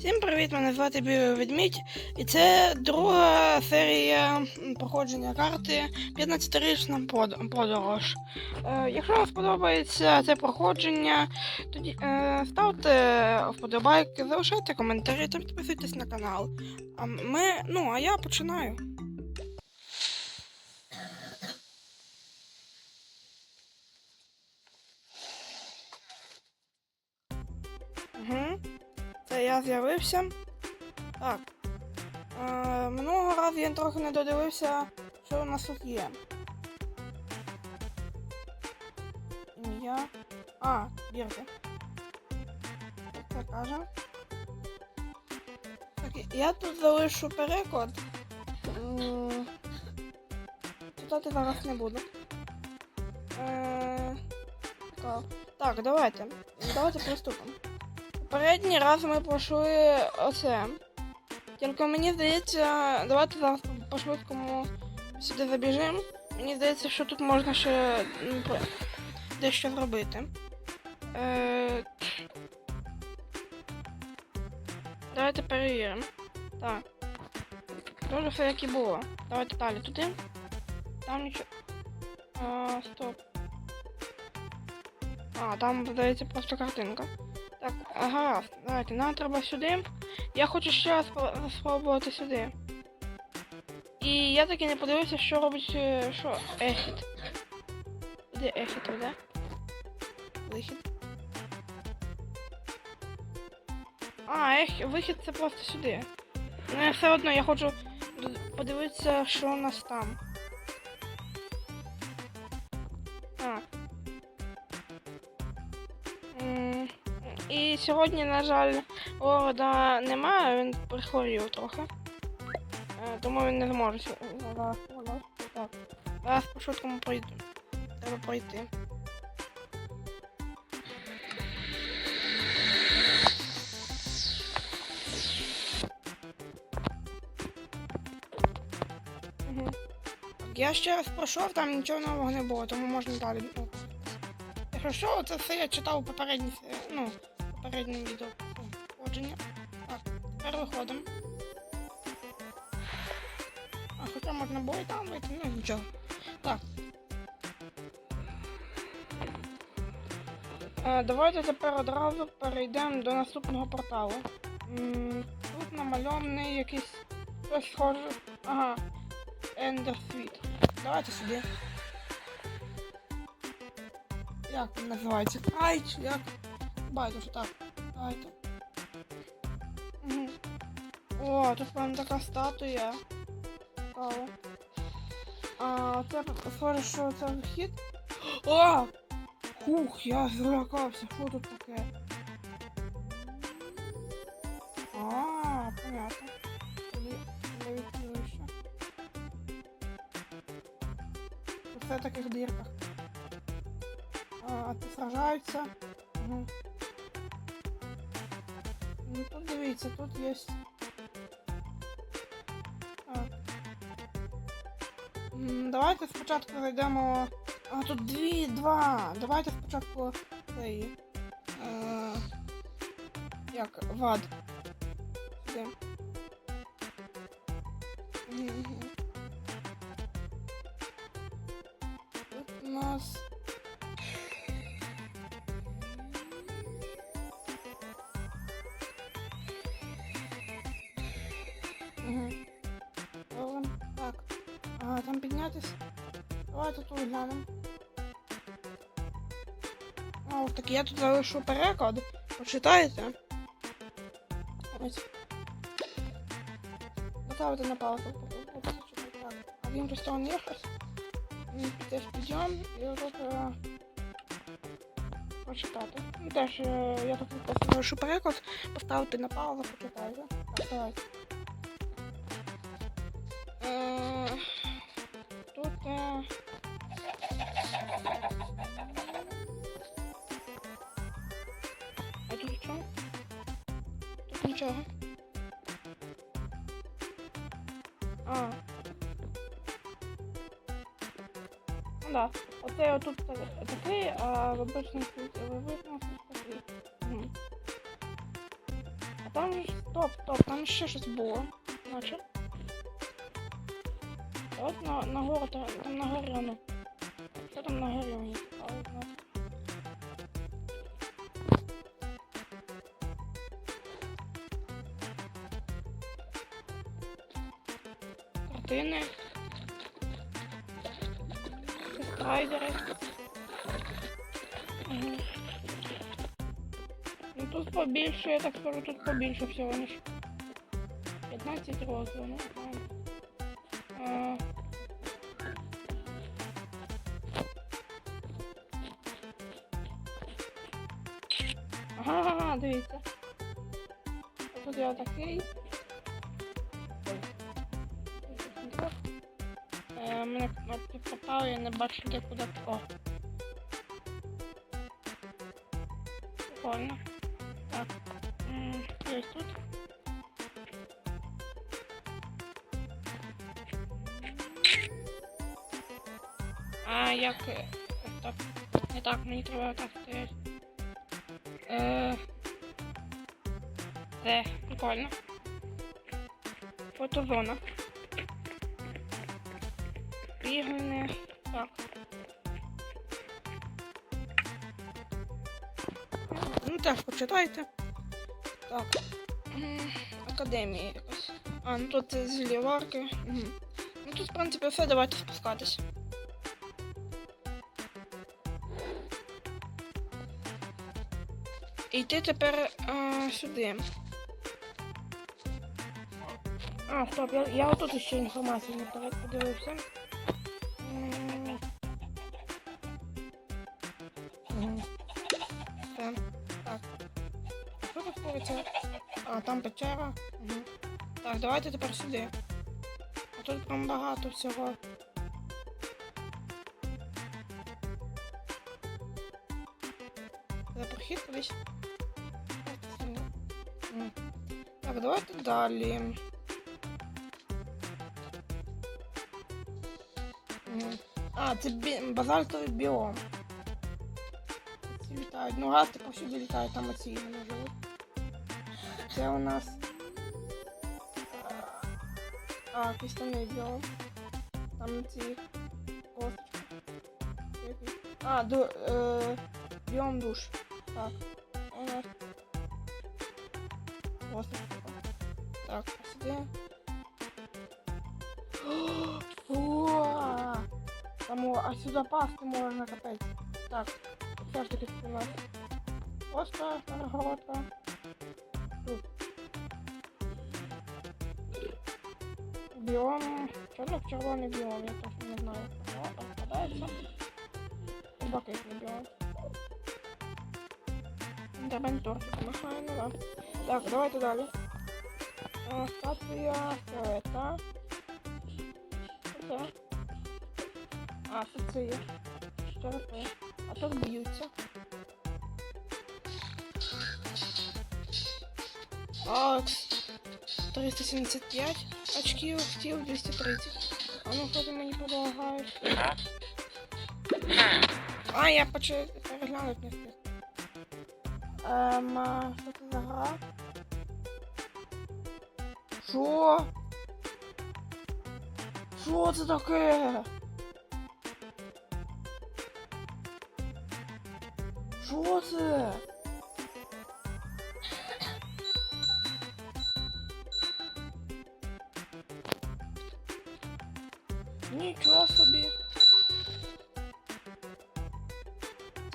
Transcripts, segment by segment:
Всім привіт! Мене звати Білий Ведмідь, і це друга серія проходження карти 15-річна подорож. Е, якщо вам сподобається це проходження, тоді е, ставте вподобайки, залишайте коментарі та підписуйтесь на канал. А ми, ну, а я починаю. З'явився. Так. Е, минулого разу я трохи не додивився, що у нас тут є. Ім'я. А, бірки. Як це каже. Так, я тут залишу переклад. Читати зараз не буду. Е, так. так, давайте. Давайте приступимо. Попередній раз ми пройшли оце. Тільки мені здається, давайте зараз по швидкому сюди забіжимо. Мені здається, що тут можна ще про- дещо зробити. Е... Давайте перевіримо. Так. Дуже все як і було. Давайте далі туди. Там нічого. А, стоп. А, там, здається, просто картинка. Так, ага, давайте, нам треба сюди. Я хочу ще раз спробувати сюди. І я таки не подивився, що робить. е, Що? Ехід. Де ехід веде? Вихід. А, ех, вихід це просто сюди. Ну, я все одно я хочу подивитися, що у нас там. Сьогодні, на жаль, Лорда немає, він прихворів трохи. Е, Тому він не зможе. Так. Зараз по швидкому пройду. Треба пройти. Я ще раз пройшов, там нічого нового не було, тому можна далі. Якщо що, це все я читав у попередній, ну, попередньому відео проходження. Так, тепер виходимо. А хоча можна було і там вийти, ну нічого. Так. Е, давайте тепер одразу перейдемо до наступного порталу. М, тут намальований якийсь щось схоже. Ага. Ender Світ. Давайте сюди. Як він називається? Ай, як? Байдуже, так. Давайте. Угу. О, тут прям така статуя. Цікаво. А, це схоже, що це вхід. О! Хух, я злякався. Що тут таке? А, понятно. В таких дірках. А, сражаються. Угу. Дивіться, тут є. Давайте спочатку зайдемо. А, тут дві, два. Давайте спочатку цей. Е, як вад. Сюди. Залишу переклад. Почитайте. Поставити на так. А він просто щось. М, Теж підйом і тут е, почитати. Ну теж е, я тут просто залишу переклад, поставити на паузу, почитайте. Так, такий. Мгм. А А там стоп, стоп, там ще щось було. Наче. От на, на гору, там, на горі воно. Що там на горі мені тут побільше, я так скажу, тут побільше всього ніж. 15 розділів, ну ладно. Ага, дивіться. Тут я такий. Е, мене кнопки пропали, я не бачу, де куди. О. Прикольно. Так. А як. е, Так. Не так, мені треба так стояти. Е. Це прикольно. Фотозона. Бігане. Так. Ну теж почитайте. Так. Якась. А, ну тут е, зіліварки. Угу. Ну тут, в принципі, все, давайте спускатись. І йти тепер а, сюди. А, стоп, я, я отут ще інформацію не подивився. Там печера. Угу. Так, давайте тепер сюди. А тут прям багато всього. Це прохід кудись. М. Так, давайте далі. А, це бі... базальтовий біом. Ці літають. Ну, гасти повсюди літають, там оці живуть. Це у нас. А, кістяний біом. Там ці косточки. Які? А, ду... Е... біом душ. Так. У нас. Косточка. Так, сюди. О! Там, о, а сюди пасти можна капець. Так, все ж таки тут у нас. Просто перегородка. Тут. Біом. Чорно-червоний біом, я точно не знаю. О, там вкладається. Блакитний біом. Інтервентор, помахаю, ну да. Так, давайте далі. Статуя скелета. Це. А, це є. Черепи. А тут б'ються. Акс. 375 очків, хотів 230. А ну хто мені предлагаєш? А, я хочу переглянути не встиг. Ем, а, що це за гра? Що? Що це таке? Що це?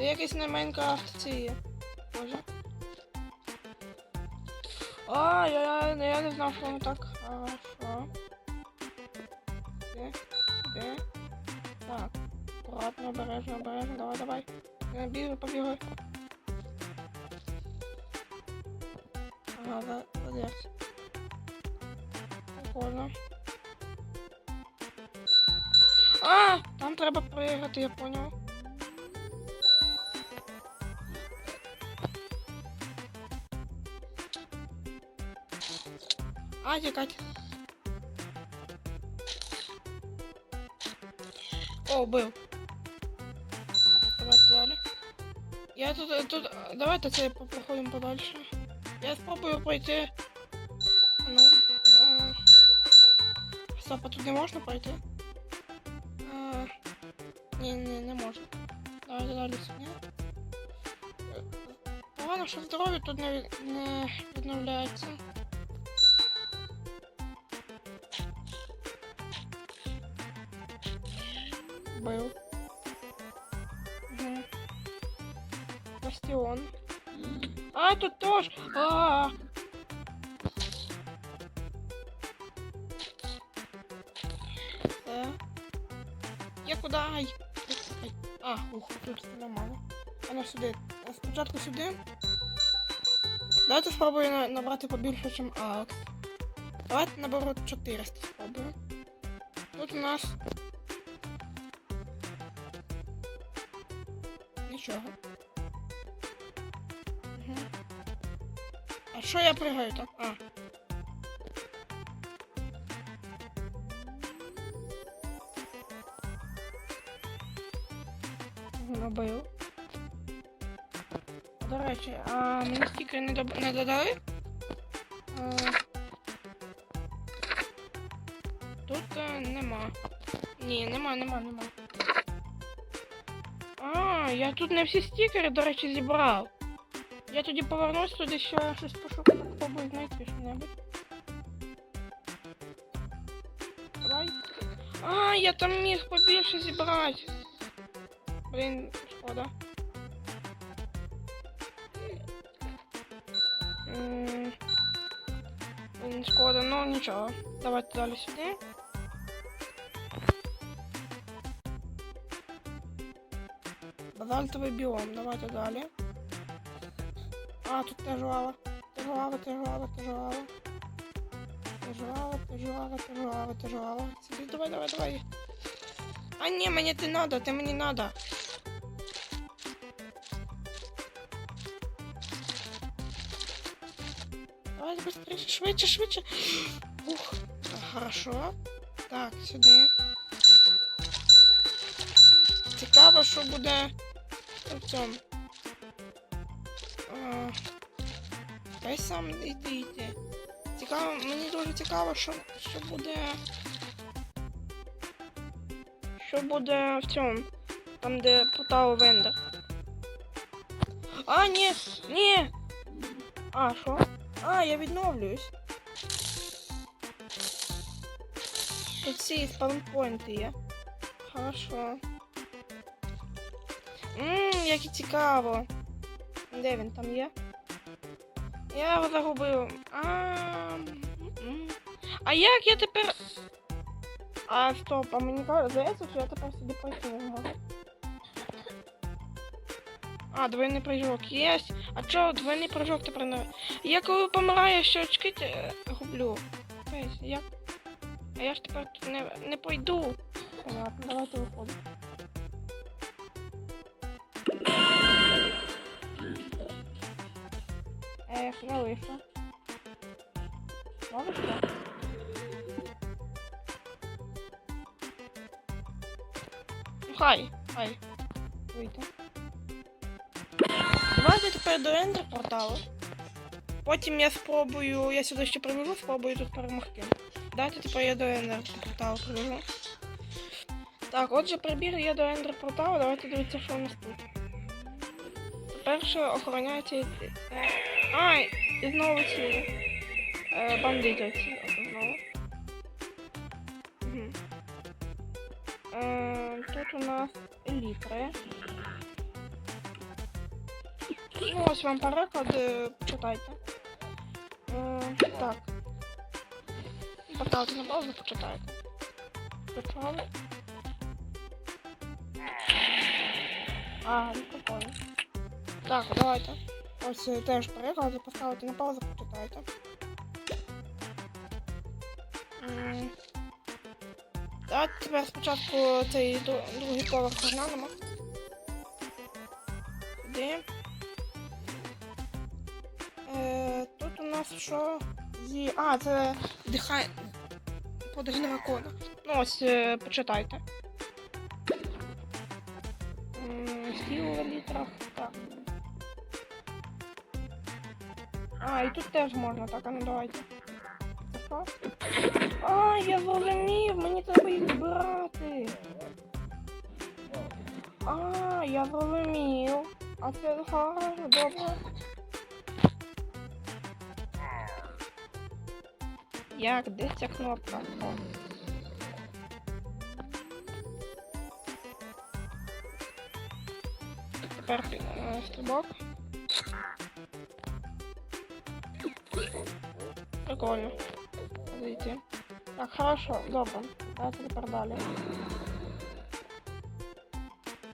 Якийсь на Майнкрафт ці є. Боже. А, я, я, я не знав, що воно так. Хорошо. Де? Де? Так. Аккуратно, обережно, обережно. Давай, давай. Не бігай, побігай. Ага, за- задержся. Прикольно. А, там треба проіграти, я поняв. А, тікать. О, бив. Давайте далі. Я тут, тут, давайте це проходимо подальше. Я спробую пройти. Ну. Е... Стоп, а тут не можна пройти? Е... Ні, ні, не можна. Давайте далі сюди. Е, Погано, що здоров'я тут не, від- не відновляється. Бив. Угу. Бастіон. А, тут тоже. А. Все. Я куди? Ай. А, ух, тут нормально. А ну сюди. А Спочатку сюди. Давайте спробую на- набрати побільше, ніж Акс. Давайте наберу 400 спробую. Тут у нас. Мгм. А що я пригаю так? А. Набив. До речі, а мені стільки не, не додали? тут не всі стікери, до речі, зібрав. Я тоді повернусь туди ще щось пошукати, спробую знайти що-небудь. Давай. А, я там міг побільше зібрати. Блін, шкода. М, Блін, шкода, ну нічого. Давайте далі сюди. Базальтовий біом, давайте далі. А, тут теж лава. Теж лава, теж лава, теж лава. Теж лава, теж лава, давай, давай, давай. А ні, мені ти надо, ти мені надо. Давай, быстрее, швидше, швидше. Ух, хорошо. Так, сюди. Цікаво, що буде в цьому. А, Дай сам йди йди. Цікаво, мені дуже цікаво, що, що буде. Що буде в цьому? Там, де портал Вендер. А, ні! Ні! А, що? А, я відновлююсь. Тут ці спаунпойнти є. Хорошо. Ммм, Як і цікаво. Де він там є? Я його загубив. А, а як я тепер. А, стоп, а мені здається, що я тепер не можу. А, двойний прыжок єсть. А чо, двойний прыжок тепер не. Я коли помираю, що очки те- гублю. Як? А я ж тепер не, не пойду. Ладно, давайте виходимо. Ех, я вийшла. Можеш так? Хай, хай. Вийти. Давайте тепер до ендер порталу. Потім я спробую, я сюди ще прибіжу, спробую тут перемогти. Дайте тепер я до ендер порталу прибіжу. Так, отже, прибіг я до ендер порталу, давайте дивіться, що у нас тут. Перше охороняється. І- е, А, і знову ці е, бандити ці знову. Угу. Е, тут у нас елітри. Ну, ось вам переклад, е, почитайте. Е, так. Поставте на паузу, почитайте. Почали. А, мікрофон. Так, давайте. Ось теж переклад, поставити на паузу, почитайте. Давайте тепер спочатку цей другий поверх розглянемо. Сюди. Е, тут у нас що є. А, це дихай. Подих дракона. Ну ось е, почитайте. Сила в літрах. А, і тут теж можна, так, а ну давайте. А, я зрозумів, мені треба їх збирати. А, я зрозумів. А це гарно, добре. Як? Де ця кнопка? О. Тепер е, стрибок. Прикольно. Зайти. Так, хорошо, добре. Давайте тепер далі.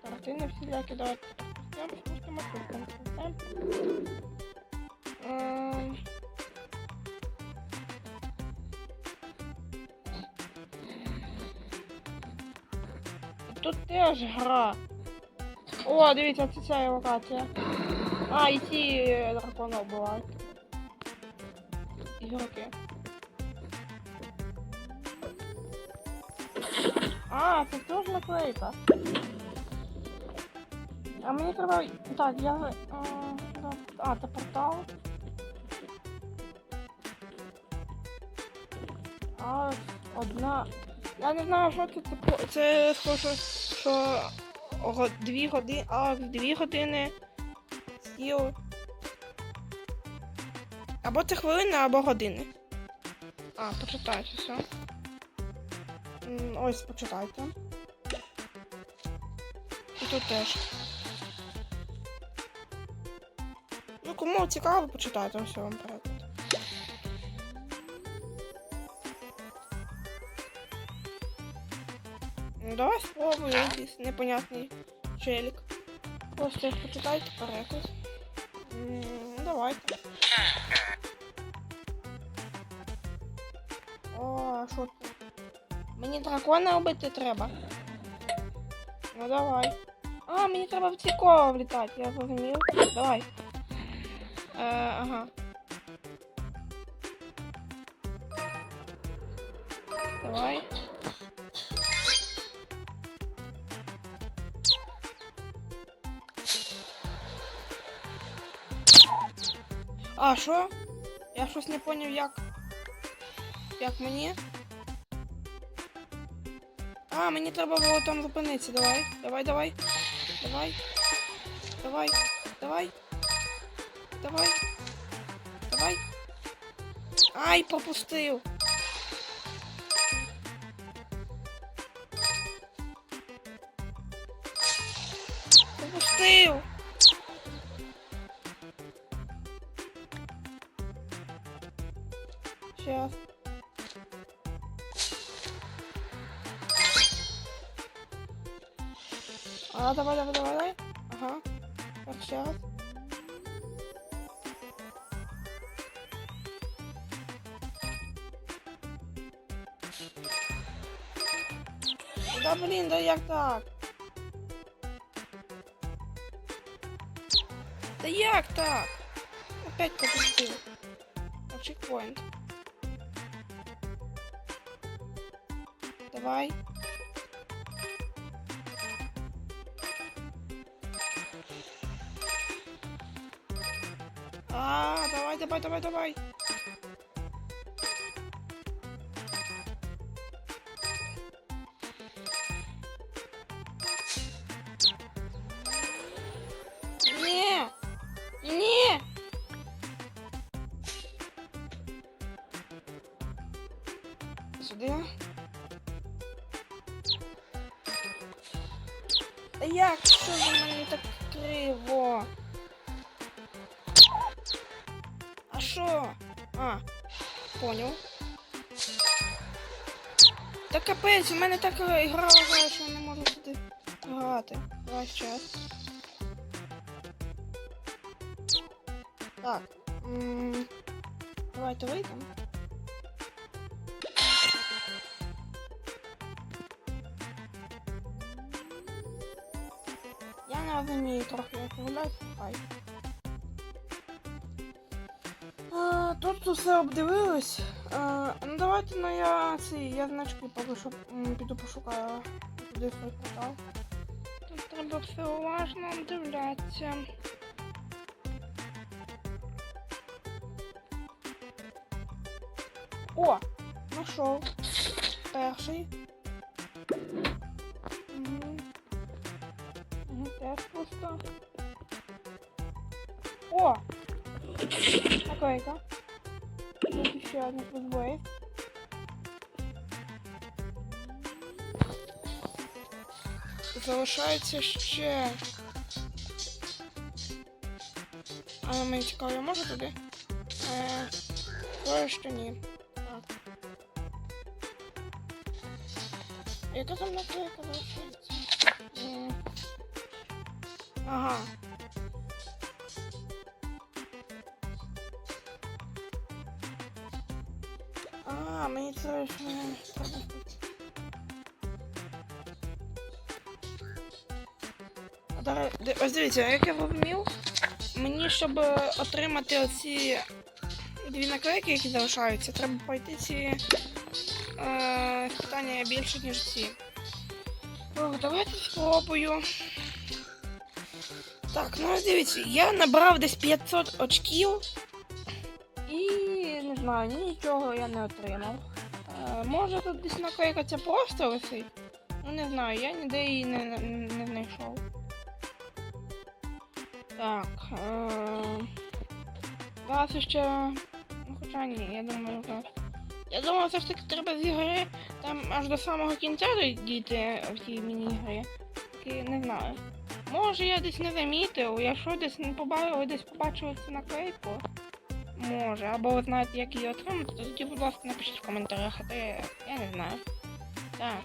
Картини всілякі, давайте спустимо, спустимо, спустимо. Ем, Тут теж гра. О, дивіться, це ця локація. А, і ці е, дракони бувають. Ігроки. А, це теж наклейка. А мені треба. Так, я. Да. а це портал. А, одна. Я не знаю, що це. Це, це схоже, що дві години. А, дві години сіл. Або це хвилини, або години. А, почитайте все. Ось, почитайте. І тут теж. Ну, кому цікаво, почитайте все вам переклад. Ну, давай спробуй якийсь непонятний челік. Просто почитайте переклад. О, що це? Мені дракона вбити треба. Ну давай. А, мені треба в ці кола влітати, я зрозумів. Давай. Е, ага. Давай. А, що? Я щось не поняв, як. Як мені? А, мені треба було там зупинитися. Давай, давай, давай. Давай. Давай. Давай. Давай. Давай. Ай, пропустив. Пропустив. А, давай, давай, давай, давай. Ага. Так, сейчас. Да блин, да як так? Да як так? Опять пропустил. Чекпоинт. Давай. А, давай, давай, давай, давай. Капець, у мене так е, ігра лагає, що я не можу сюди грати. Давай час. Так. м, Давайте вийдемо. Я не розумію трохи, як гуляти, хай. Тут усе обдивились. А, ну давайте ну я ці я значки поки що м, піду пошукаю туди свій портал. Тут треба все уважно обдивлятися. О! Нашов. Перший. Угу. Угу, теж пусто. О! Наклейка. Одна футболі. Залишається ще. А мені цікаво, я можу туди? Е, що ні. Так. Яка там наклейка залишається? Ага. А, мені це не треба. Ось дивіться, як я вмів, мені, щоб е, отримати оці дві наклейки, які залишаються, треба пройти ці е, питання більше, ніж ці. Ох, давайте спробую. Так, ну ось дивіться, я набрав десь 500 очків. Знаю, ні, нічого я не отримав. Е, може тут десь наклейка ця просто висить? Ну не знаю, я ніде її не, не, не знайшов. Так. Е, зараз ще. Ну хоча ні, я думаю, зараз. Я думаю, все ж таки треба з ігри там аж до самого кінця дійти в тій міні-ігрі. Тільки не знаю. Може я десь не замітив, якщо десь не побачив, десь побачили цю наклейку. Може, або ви знаєте, як її отримати, то тоді, будь ласка, напишіть в коментарях, а то я, я не знаю. Так.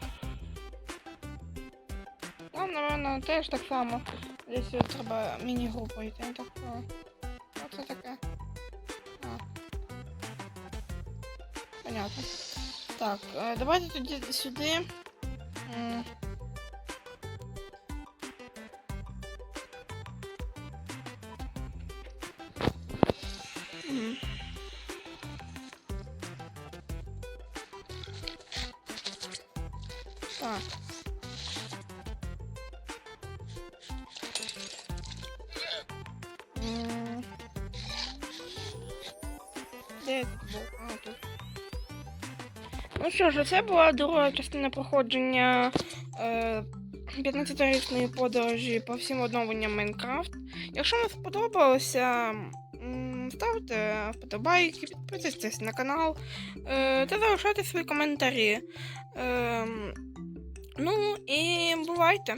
Там, напевно, теж так само. Десь треба міні-групу йти. Так. Оце таке. А. Понятно. Так, е, давайте тоді сюди. Ну що ж, це була друга частина проходження е, 15-річної подорожі по всім оновленням Майнкрафт. Якщо вам сподобалося, ставте вподобайки, підписуйтесь на канал е, та залишайте свої коментарі. Е, ну і бувайте!